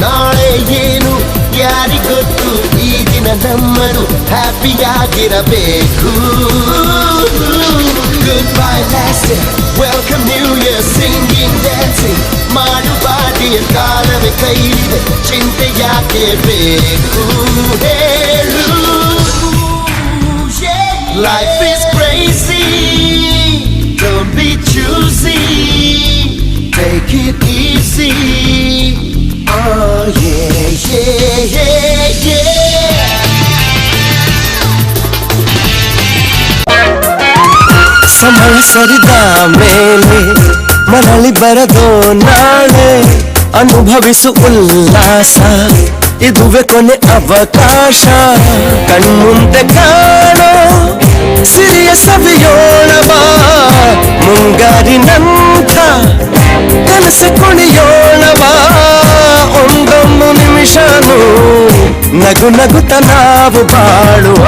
ನಾಳೆ ಏನು? ಯಾರಿಗೊತ್ತು ಈ ದಿನ ನಮ್ಮದು ಹ್ಯಾಪಿಯಾಗಿರಬೇಕು. Good bye last welcome new year singing dancing ಮಾಡು ಡಿಯರ್ ಕಾಲವೇ ಕೈಲಿದೆ ಚಿಂತೆ ಯಾಕೆ ಬೇಕು? ಹೇಳು. ಲೈಫ್ is ಸಮಯ ಸರಿದ ಮೇಲೆ ಮರಳಿ ಬರದೋ ನಾಳೆ ಅನುಭವಿಸು ಉಲ್ಲಾಸ ಇದುವೆ ಕೊನೆ ಅವಕಾಶ ಕಣ್ಮುಂದೆ ಕಾಣೋ ಸಿರಿಯ ಸವಿಯೋಣವ ಮುಂಗಾರಿನಂಥ ಕನಸ ಕುಣಿಯೋಣವ ಒಂದೊಂದು ನಿಮಿಷನೂ ನಗು ನಗುತ್ತ ನಾವು ಬಾಳುವ